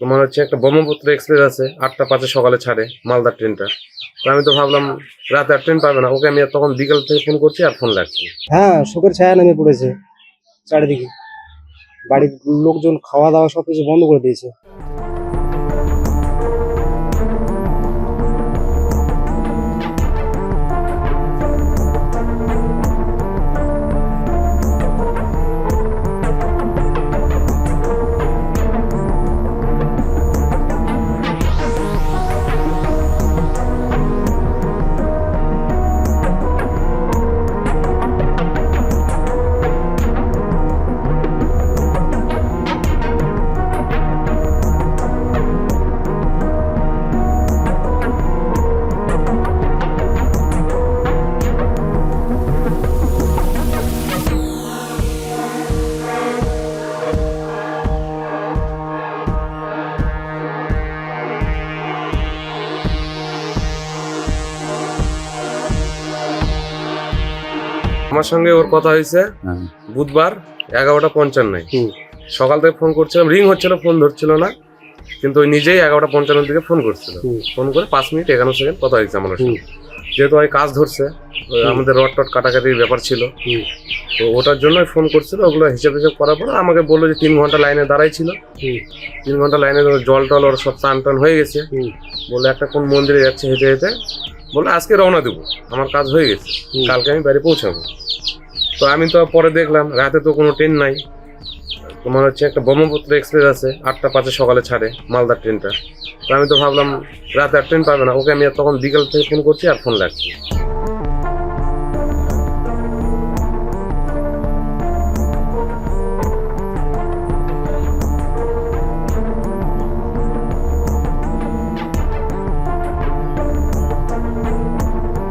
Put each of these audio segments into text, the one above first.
তোমার হচ্ছে একটা ব্রহ্মপুত্র এক্সপ্রেস আছে, আটটা পাঁচে সকালে ছাড়ে মালদার ট্রেনটা। তো আমি তো ভাবলাম, রাতে আর ট্রেন পাবে না, ওকে আমি তখন বিকাল থেকে ফোন করছি আর ফোন লাগছে হ্যাঁ শোকের ছায়া নামে পড়েছে চারিদিকে। বাড়ির লোকজন খাওয়া দাওয়া সব কিছু বন্ধ করে দিয়েছে। আমার সঙ্গে ওর কথা হয়েছে হ্যাঁ। বুধবার এগারোটা পঞ্চান্নয় হুম। সকাল থেকে ফোন করছিলাম রিং হচ্ছিল ফোন ধরছিল না কিন্তু ওই নিজেই এগারোটা পঞ্চান্ন দিকে ফোন করছিল। ফোন করে পাঁচ মিনিট এগারো সেকেন্ড কথা হয়েছে আমার। সঙ্গে যেহেতু ওই কাজ ধরছে ওই আমাদের রড টট কাটাকাটির ব্যাপার ছিল হুম। তো ওটার জন্য ফোন করছিল ওগুলো হিসাব হিসাব করার পর আমাকে বলল যে তিন ঘণ্টা লাইনে দাঁড়াই ছিল। তিন ঘণ্টা লাইনে জল টল ওর সব টান টান হয়ে গেছে হুম। বলে একটা কোন মন্দিরে যাচ্ছে হেঁটে হেঁটে বলে আজকে রওনা দেবো আমার কাজ হয়ে গেছে কালকে আমি বাড়ি পৌঁছাবো তো আমি তো পরে দেখলাম, রাতে তো কোনো ট্রেন নাই। তোমার হচ্ছে একটা ব্রহ্মপুত্র এক্সপ্রেস আছে, আটটা পাঁচে সকালে ছাড়ে মালদার ট্রেনটা তো আমি তো ভাবলাম, রাতে আর ট্রেন পাবে না, ওকে আমি তখন বিকেল থেকে ফোন করছি আর ফোন লাগছে।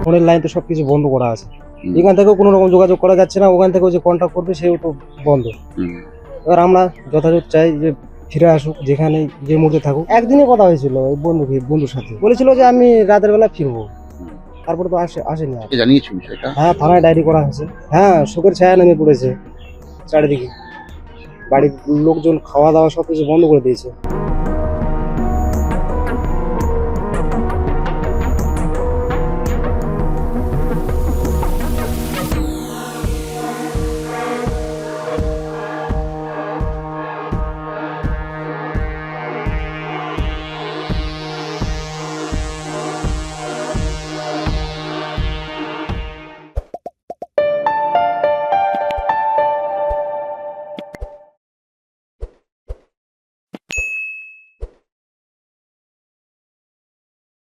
ফোনের লাইন তো সবকিছু বন্ধ করা আছে। এখান থেকেও কোনো রকম যোগাযোগ করা যাচ্ছে না ওখান থেকেও যে কন্ট্যাক্ট করবে সেও তো বন্ধ। এবার আমরা যথাযথ চাই যে ফিরে আসুক যেখানে যে মুহূর্তে থাকুক। একদিনই কথা হয়েছিল ওই বন্ধু বন্ধুর সাথে। বলেছিল যে আমি রাতের বেলা ফিরবো। তারপরে তো আসে আসেনি বিষয়টা? হ্যাঁ থানায় ডায়েরি করা হয়েছে। হ্যাঁ শোকের ছায়া নেমে পড়েছে চারিদিকে। বাড়ির লোকজন খাওয়া দাওয়া সবকিছু বন্ধ করে দিয়েছে।